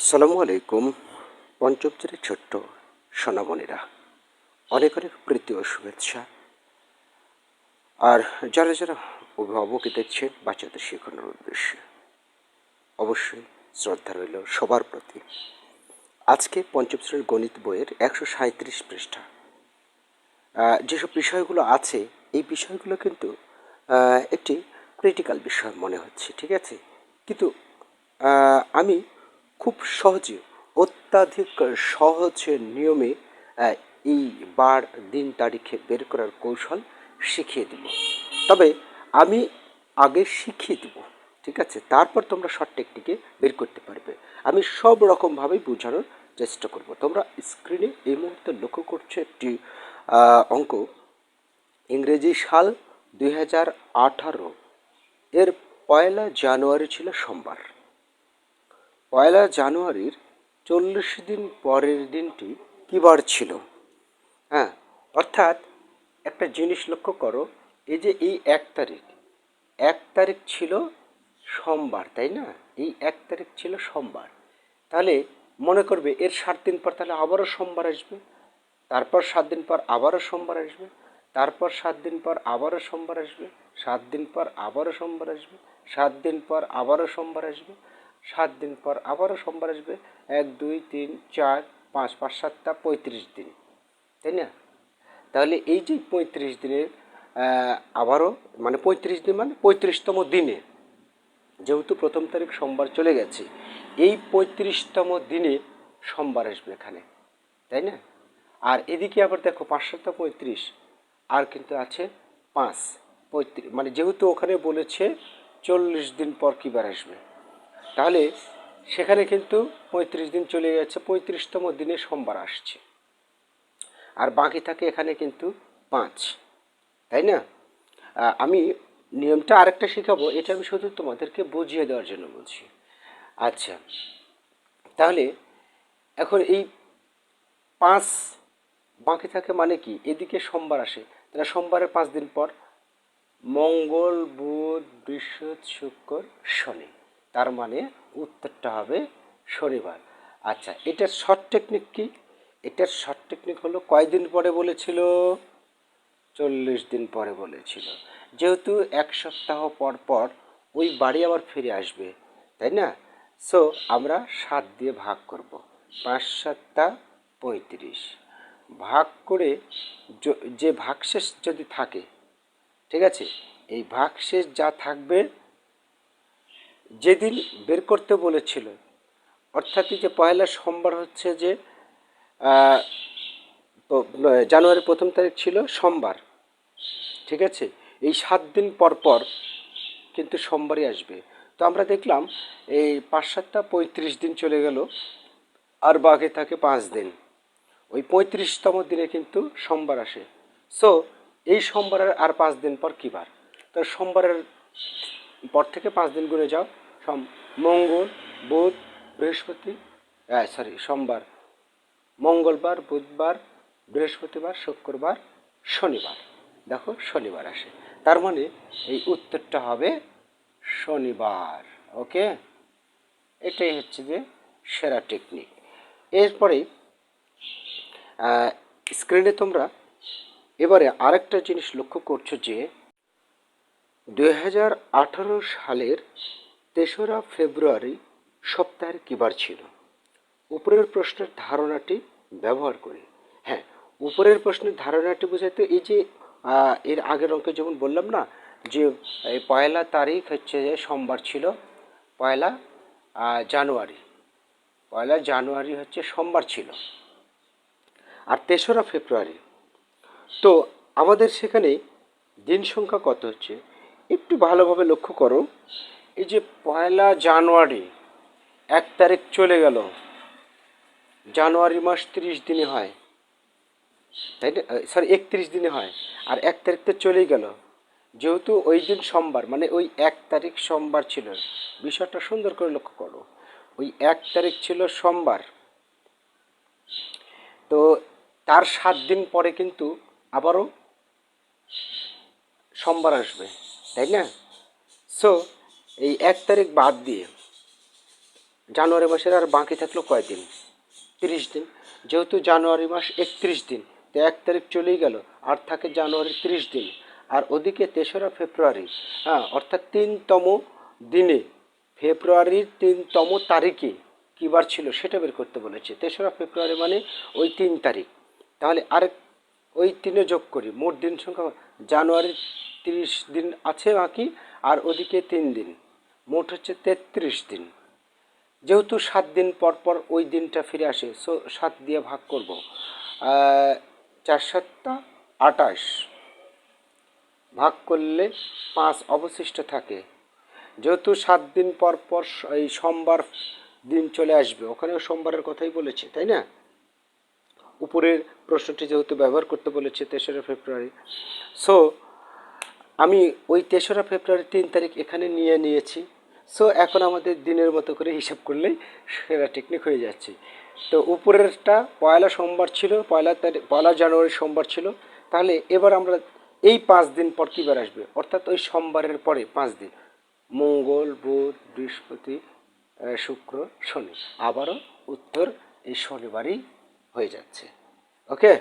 আসসালামু আলাইকুম পঞ্চম ছোট্ট সোনামণিরা। অনেক অনেক প্রীতি ও শুভেচ্ছা। আর যারা যারা অভিভাবক দেখছেন, বাচ্চাদের শেখানোর উদ্দেশ্যে অবশ্যই শ্রদ্ধা রইল সবার প্রতি। আজকে পঞ্চম গণিত বইয়ের একশো সাঁত্রিশ পৃষ্ঠা। যেসব বিষয়গুলো আছে, এই বিষয়গুলো কিন্তু একটি ক্রিটিক্যাল বিষয় মনে হচ্ছে, ঠিক আছে? কিন্তু আমি খুব সহজে, অত্যাধিক সহজ নিয়মে এই বার দিন তারিখে বের করার কৌশল শিখিয়ে দেব। তবে আমি আগে শিখিয়ে দেব, ঠিক আছে? তারপর তোমরা শর্ট টেকনিকে বের করতে পারবে। আমি সব রকমভাবেই বোঝানোর চেষ্টা করব। তোমরা স্ক্রিনে এই মুহূর্তে লক্ষ্য করছ একটি অঙ্ক। ইংরেজি সাল দুই হাজার আঠারো। এর পয়লা জানুয়ারি ছিল সোমবার। পয়লা জানুয়ারির চল্লিশ দিন পরের দিনটি কী বার ছিল? হ্যাঁ অর্থাৎ একটা জিনিস লক্ষ্য করো, এই যে এই এক তারিখ এক তারিখ ছিল সোমবার, তাই না? এই এক তারিখ ছিল সোমবার। তাহলে মনে করবে এর সাত দিন পর তাহলে আবারও সোমবার আসবে, তারপর সাত দিন পর আবারও সোমবার আসবে, তারপর সাত দিন পর আবারও সোমবার আসবে, সাত দিন পর আবারও সোমবার আসবে, সাত দিন পর আবারও সোমবার আসবে সাত দিন পর আবারও সোমবার আসবে। এক, দুই, তিন, চার, পাঁচ পাঁচ সাতটা পঁয়ত্রিশ দিন। তাই না? তাহলে এই যে পঁয়ত্রিশ দিনের আবারও মানে পঁয়ত্রিশ দিন মানে পঁয়ত্রিশতম দিনে, যেহেতু প্রথম তারিখ সোমবার চলে গেছে, এই পঁয়ত্রিশতম দিনে সোমবার আসবে এখানে। তাই না? আর এদিকে আবার দেখো পাঁচশোটা পঁয়ত্রিশ, আর কিন্তু আছে পাঁচ, পঁয়ত্রিশ মানে যেহেতু ওখানে বলেছে চল্লিশ দিন পর কী বার আসবে? তাহলে সেখানে কিন্তু পঁয়ত্রিশ দিন চলে যাচ্ছে পঁয়ত্রিশতম দিনে সোমবার আসছে। আর বাকি থাকে এখানে কিন্তু পাঁচ, তাই না? আমি নিয়মটা আরেকটা শেখাবো, এটা আমি শুধু তোমাদেরকে বুঝিয়ে দেওয়ার জন্য বলছি। আচ্ছা তাহলে এখন এই পাঁচ বাকি থাকে মানে কি? এদিকে সোমবার আসে, তাহলে সোমবারের পাঁচ দিন পর মঙ্গল, বুধ, বৃহস্পতি, শুক্র, শনি। তার মানে উত্তরটা হবে শনিবার। আচ্ছা এটার শর্ট টেকনিক কি? এটার শর্ট টেকনিক হলো কয়দিন পরে বলেছিল? চল্লিশ দিন পরে বলেছিল। যেহেতু এক সপ্তাহ পর পর ওই বাড়ি আবার ফিরে আসবে, তাই না? সো আমরা সাত দিয়ে ভাগ করব। পাঁচ সাতটা পঁয়ত্রিশ। ভাগ করে য- ভাগশেষ যদি থাকে, ঠিক আছে? এই ভাগশেষ যা থাকবে যেদিন বের করতে বলেছিল, অর্থাৎ যে পয়লা সোমবার হচ্ছে যে জানুয়ারির প্রথম তারিখ ছিল সোমবার, ঠিক আছে? এই সাত দিন পর পর কিন্তু সোমবারই আসবে। তো আমরা দেখলাম এই পাঁচ সাতটা পঁয়ত্রিশ দিন চলে গেল, আর বাঘে থাকে পাঁচ দিন। ওই পঁয়ত্রিশতম দিনে কিন্তু সোমবার আসে। সো এই সোমবারের আর পাঁচ দিন পর কী বার? তো সোমবারের পর থেকে পাঁচ দিন গুনে যাও। সোম, মঙ্গল, বুধ, বৃহস্পতি হ্যাঁ সরি সোমবার। মঙ্গলবার, বুধবার, বৃহস্পতিবার, শুক্রবার, শনিবার। দেখো, শনিবার আসে। তার মানে এই উত্তরটা হবে শনিবার ওকে এটাই হচ্ছে যে সেরা টেকনিক এরপরে স্ক্রিনে তোমরা এবারে আরেকটা জিনিস লক্ষ্য করছ যে, দুই হাজার আঠারো সালের তেসরা ফেব্রুয়ারি সপ্তাহের কিবার ছিল? উপরের প্রশ্নের ধারণাটি ব্যবহার করি। হ্যাঁ উপরের প্রশ্নের ধারণাটি বোঝাতে এই যে এর আগের অঙ্কে যেমন বললাম না, যে, এই পয়লা তারিখ হচ্ছে যে সোমবার ছিল, পয়লা জানুয়ারি। পয়লা জানুয়ারি হচ্ছে সোমবার ছিল। আর তেসরা ফেব্রুয়ারি, তো আমাদের সেখানে দিন সংখ্যা কত হচ্ছে? একটু ভালোভাবে লক্ষ্য করো। এই যে পয়লা জানুয়ারি, এক তারিখ চলে গেল। জানুয়ারি মাস তিরিশ দিনে হয়। তাই না? সরি একত্রিশ দিনে হয়। আর এক তারিখ তো চলেই গেল। যেহেতু ওই দিন সোমবার মানে ওই এক তারিখ সোমবার ছিল। বিষয়টা সুন্দর করে লক্ষ্য করো। ওই এক তারিখ ছিল সোমবার। তো তার সাত দিন পরে কিন্তু আবারও সোমবার আসবে। তাই না? সো এই এক তারিখ বাদ দিয়ে জানুয়ারি মাসের আর বাকি থাকল কয়দিন? তিরিশ দিন। যেহেতু জানুয়ারি মাস একত্রিশ দিন, তো এক তারিখ চলেই গেল, আর থাকে জানুয়ারি তিরিশ দিন। আর ওদিকে তেসরা ফেব্রুয়ারি হ্যাঁ অর্থাৎ তিনতম দিনে, ফেব্রুয়ারির তিনতম তারিখে কী বার ছিল সেটা বের করতে বলেছে। তেসরা ফেব্রুয়ারি মানে ওই তিন তারিখ। তাহলে আরেক, ওই তিনে যোগ করি, মোট দিন সংখ্যা জানুয়ারির তিরিশ দিন আছে বাকি আর ওদিকে তিন দিন। মোট হচ্ছে তেত্রিশ দিন। যেহেতু সাত দিন পর পর ওই দিনটা ফিরে আসে, সো সাত দিয়ে ভাগ করব। চার সাতটা আটাশ ভাগ করলে পাঁচ অবশিষ্ট থাকে। যেহেতু সাত দিন পর পর এই সোমবার দিন চলে আসবে, ওখানেও সোমবারের কথাই বলেছে, তাই না? উপরের প্রশ্নটি যেহেতু ব্যবহার করতে বলেছে তেসরা ফেব্রুয়ারি। সো আমি ওই তেসরা ফেব্রুয়ারি তিন তারিখ এখানে নিয়ে নিয়েছি। সো এখন আমাদের দিনের মতো করে হিসাব করলেই সেরা টেকনিক হয়ে যাচ্ছে। তো উপরেরটা পয়লা সোমবার ছিল, পয়লা তারিখ পয়লা জানুয়ারি সোমবার ছিল। তাহলে এবার আমরা এই পাঁচ দিন পর কী বার আসবে? অর্থাৎ ওই সোমবারের পরে পাঁচ দিন। মঙ্গল, বুধ, বৃহস্পতি শুক্র, শনি। আবারও উত্তর এই শনিবারই হয়ে যাচ্ছে। ওকে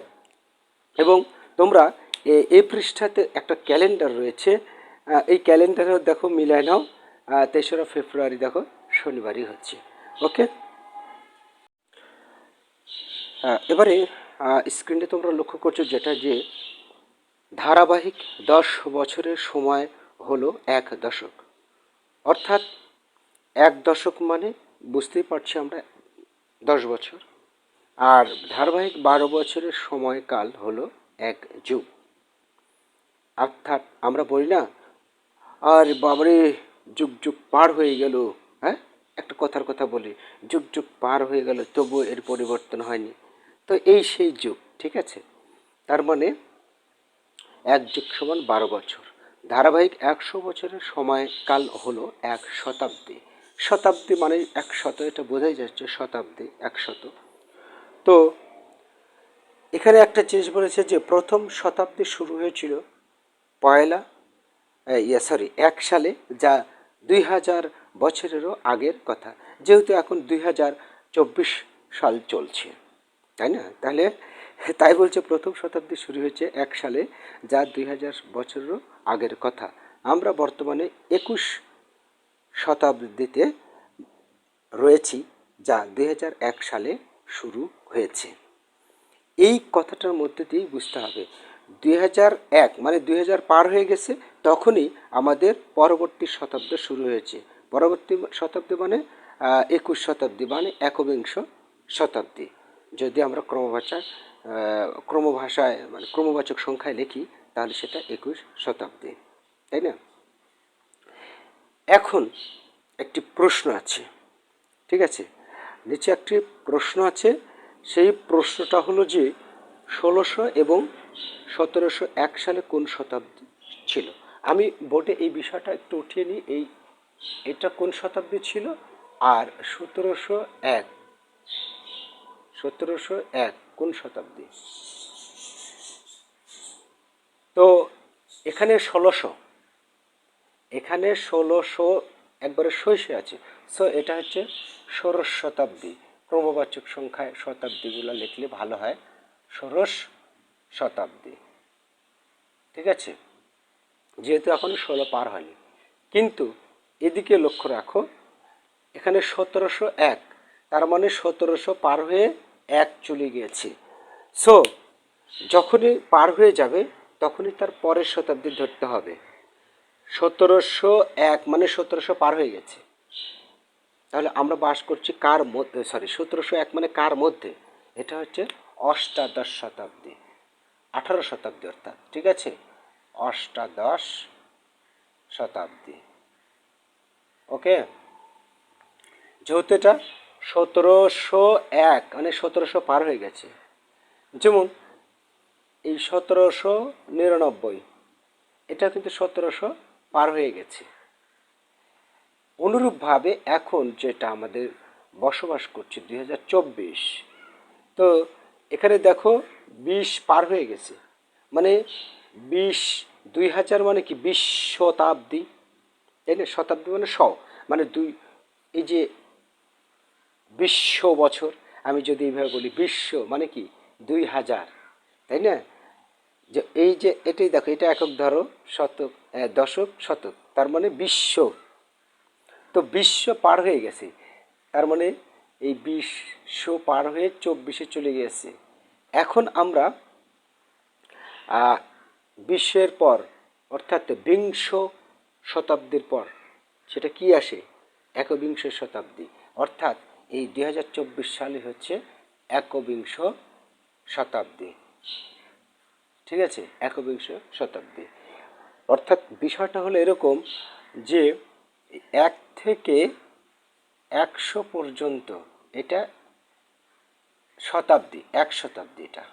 এবং তোমরা এই পৃষ্ঠাতে একটা ক্যালেন্ডার রয়েছে। এই ক্যালেন্ডারেও দেখো মিলায় নাও। তেসরা ফেব্রুয়ারি দেখো, শনিবারই হচ্ছে। ওকে? এবারে স্ক্রিনে তোমরা লক্ষ্য করছ যেটা যে, ধারাবাহিক দশ বছরের সময় হলো এক দশক। অর্থাৎ এক দশক মানে বুঝতেই পারছি আমরা দশ বছর। আর ধারাবাহিক বারো বছরের সময়কাল হলো এক যুগ। অর্থাৎ আমরা বলি না, আর বাবারে যুগ যুগ পার হয়ে গেল হ্যাঁ? একটা কথার কথা বলি, যুগ যুগ পার হয়ে গেল তবু এর পরিবর্তন হয়নি। তো এই সেই যুগ, ঠিক আছে? তার মানে এক যুগ সমান বারো বছর। ধারাবাহিক একশো বছরের সময়কাল হলো এক শতাব্দী। শতাব্দী মানে এক শত, এটা বোঝাই যাচ্ছে শতাব্দী, এক শত। তো এখানে একটা জিনিস বলেছে যে প্রথম শতাব্দী শুরু হয়েছিল পয়লা ইয়ে সরি এক সালে, যা দুই হাজার বছরেরও আগের কথা। যেহেতু এখন দুই হাজার চব্বিশ সাল চলছে, তাই না? তাহলে তাই বলছে প্রথম শতাব্দী শুরু হয়েছে এক সালে, যা দুই হাজার বছরেরও আগের কথা। আমরা বর্তমানে একুশ শতাব্দীতে রয়েছি, যা দুই হাজার এক সালে শুরু হয়েছে। এই কথাটার মধ্যে দিয়েই বুঝতে হবে দুই হাজার এক মানে দুই হাজার পার হয়ে গেছে তখনই আমাদের পরবর্তী শতাব্দী শুরু হয়েছে। পরবর্তী শতাব্দী মানে একুশ শতাব্দী মানে একবিংশ শতাব্দী। যদি আমরা ক্রমভাষায় আহ, ক্রমভাষায় মানে ক্রমবাচক সংখ্যায় লিখি তাহলে সেটা একুশ শতাব্দী। তাই না? এখন একটি প্রশ্ন আছে ঠিক আছে? নিচে একটি প্রশ্ন আছে সেই প্রশ্নটা হলো যে ষোলোশো এবং সতেরোশো এক সালে কোন শতাব্দী ছিল? আমি বোর্ডে এই বিষয়টা একটু উঠিয়ে নিই। এই, এটা কোন শতাব্দী ছিল? আর সতেরোশো এক সতেরোশো এক কোন শতাব্দী? তো এখানে ষোলোশো এখানে ষোলোশো একবারে শৈশে আছে। সো এটা হচ্ছে ষোড়শ শতাব্দী। ক্রমবাচক সংখ্যায় শতাব্দীগুলো লিখলে ভালো হয়। ষোড়শ শতাব্দী। ঠিক আছে? যেহেতু এখন ষোলো পার হয়নি। কিন্তু এদিকে লক্ষ্য রাখো, এখানে সতেরোশো এক, তার মানে সতেরোশো পার হয়ে এক চলে গিয়েছে। সো যখনই পার হয়ে যাবে, তখনই তার পরের শতাব্দী ধরতে হবে। সতেরোশো এক মানে সতেরোশো পার হয়ে গেছে। তাহলে আমরা বাস করছি কার মধ্যে সরি সতেরোশো এক মানে কার মধ্যে? এটা হচ্ছে অষ্টাদশ শতাব্দী। আঠারো শতাব্দী অর্থাৎ, ঠিক আছে? অষ্টাদশ শতাব্দী। ওকে? যেহেতু এটা সতেরোশো এক মানে সতেরোশো পার হয়ে গেছে। যেমন, এই সতেরোশো নিরানব্বই, এটা কিন্তু সতেরোশো পার হয়ে গেছে। অনুরূপভাবে এখন যেটা আমাদের বসবাস করছে দুই হাজার চব্বিশ, তো এখানে দেখো বিশ পার হয়ে গেছে। মানে বিশ, দুই হাজার মানে কি? বিশ শতাব্দী। তাই না? শতাব্দী মানে শ। মানে দুই, এই যে বিশ্ব বছর, আমি যদি এইভাবে বলি, বিশ্ব মানে কি? দুই হাজার। তাই না? যে এই যে এটাই দেখো, এটা একক ধরো, শতক দশক, শতক। তার মানে বিশ্ব। তো বিশ্ব পার হয়ে গেছে। তার মানে এই বিশ্ব পার হয়ে চব্বিশে চলে গেছে। এখন আমরা বিশ্বের পর, অর্থাৎ বিংশ শতাব্দীর পর, সেটা কি আসে? একবিংশ শতাব্দী। অর্থাৎ এই দুই হাজার চব্বিশ সালে হচ্ছে একবিংশ শতাব্দী। ঠিক আছে? একবিংশ শতাব্দী। অর্থাৎ বিষয়টা হলো এরকম যে, এক থেকে একশো পর্যন্ত, এটা শতাব্দী, এক শতাব্দী এটা,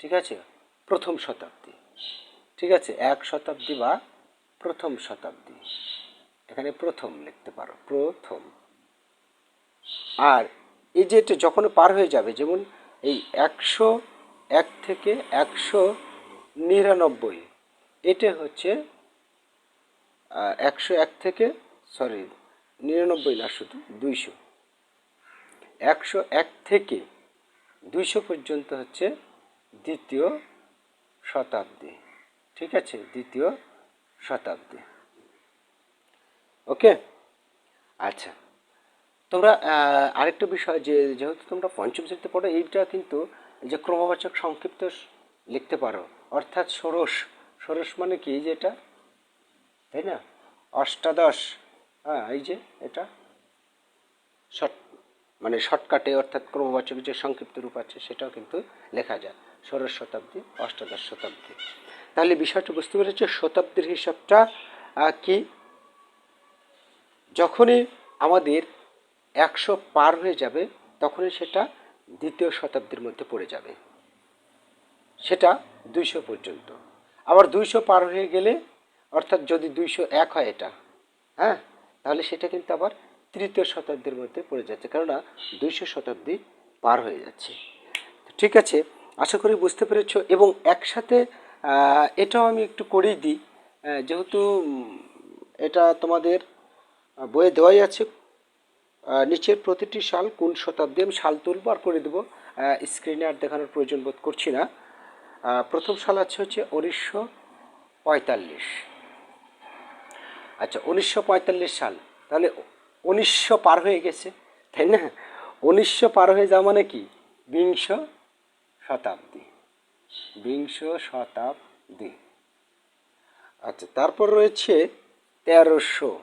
ঠিক আছে? প্রথম শতাব্দী, ঠিক আছে? এক শতাব্দী বা প্রথম শতাব্দী, এখানে প্রথম লিখতে পারো, প্রথম। আর এই যে এটা যখন পার হয়ে যাবে, যেমন এই একশো এক থেকে একশো নিরানব্বই, এটা হচ্ছে একশো এক থেকে, সরি, নিরানব্বই না, শুধু দুইশো। একশো এক থেকে দুইশো পর্যন্ত হচ্ছে দ্বিতীয় শতাব্দী। ঠিক আছে? দ্বিতীয় শতাব্দী। ওকে? আচ্ছা। তোমরা আরেকটা বিষয় যে, যেহেতু তোমরা পঞ্চম শ্রেণীতে পড়ো, এইটা কিন্তু যে ক্রমবাচক সংক্ষিপ্ত লিখতে পারো। অর্থাৎ ষোড়শ। ষোড়শ মানে কি? যেটা তাই না? অষ্টাদশ। হ্যাঁ এই যে এটা? শর্ট মানে শর্টকাটে অর্থাৎ ক্রমবাচক যে সংক্ষিপ্ত রূপ আছে, সেটাও কিন্তু লেখা যায়। ষোড়শ শতাব্দী, অষ্টাদশ শতাব্দী। তাহলে বিষয়টা বুঝতে পেরেছ? শতাব্দীর হিসাবটা কি? যখনই আমাদের একশো পার হয়ে যাবে, তখনই সেটা দ্বিতীয় শতাব্দীর মধ্যে পড়ে যাবে। সেটা দুইশো পর্যন্ত। আবার দুইশো পার হয়ে গেলে, অর্থাৎ যদি দুইশো এক হয় এটা হ্যাঁ? তাহলে সেটা কিন্তু আবার তৃতীয় শতাব্দীর মধ্যে পড়ে যাচ্ছে, কেননা দুইশো শতাব্দী পার হয়ে যাচ্ছে। ঠিক আছে, আশা করি বুঝতে পেরেছ এবং একসাথে এটাও আমি একটু করেই দিই। যেহেতু এটা তোমাদের বইয়ে দেওয়াই আছে নিচের প্রতিটি সাল কোন শতাব্দী আমি সাল তুলব আর করে দেবো। স্ক্রিনে আর দেখানোর প্রয়োজন বোধ করছি না। প্রথম সাল আছে হচ্ছে উনিশশো পঁয়তাল্লিশ। আচ্ছা উনিশশো পঁয়তাল্লিশ সাল। তাহলে উনিশশো পার হয়ে গেছে, তাই না? উনিশশো পার হয়ে যাওয়া মানে কি? বিংশ শতাব্দী। বিংশ শতাব্দী। আচ্ছা তারপর রয়েছে তেরোশো।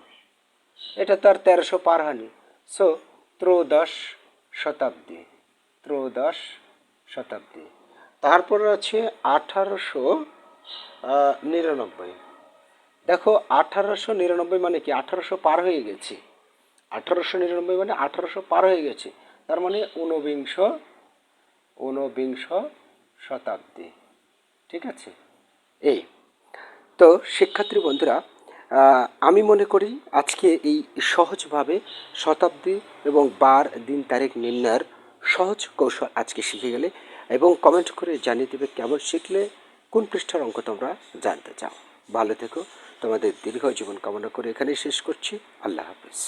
এটা তো আর তেরোশো পার হয়নি। সো ত্রয়োদশ শতাব্দী। ত্রয়োদশ শতাব্দী। তারপর আছে আঠারোশো নিরানব্বই। দেখো, আঠারোশো নিরানব্বই মানে কি? আঠারোশো পার হয়ে গেছে। আঠারোশো নিরানব্বই মানে আঠারোশো পার হয়ে গেছে। তার মানে ঊনবিংশ ঊনবিংশ শতাব্দী। ঠিক আছে? এই। তো শিক্ষার্থী বন্ধুরা আমি মনে করি আজকে এই সহজভাবে শতাব্দী এবং বার দিন তারিখ নির্ণয়ের সহজ কৌশল আজকে শিখে গেলে এবং কমেন্ট করে জানিয়ে দেবে কেমন শিখলে, কোন পৃষ্ঠার অঙ্ক তোমরা জানতে চাও। ভালো থেকো। তোমাদের দীর্ঘ জীবন কামনা করে এখানেই শেষ করছি। আল্লাহ হাফিজ।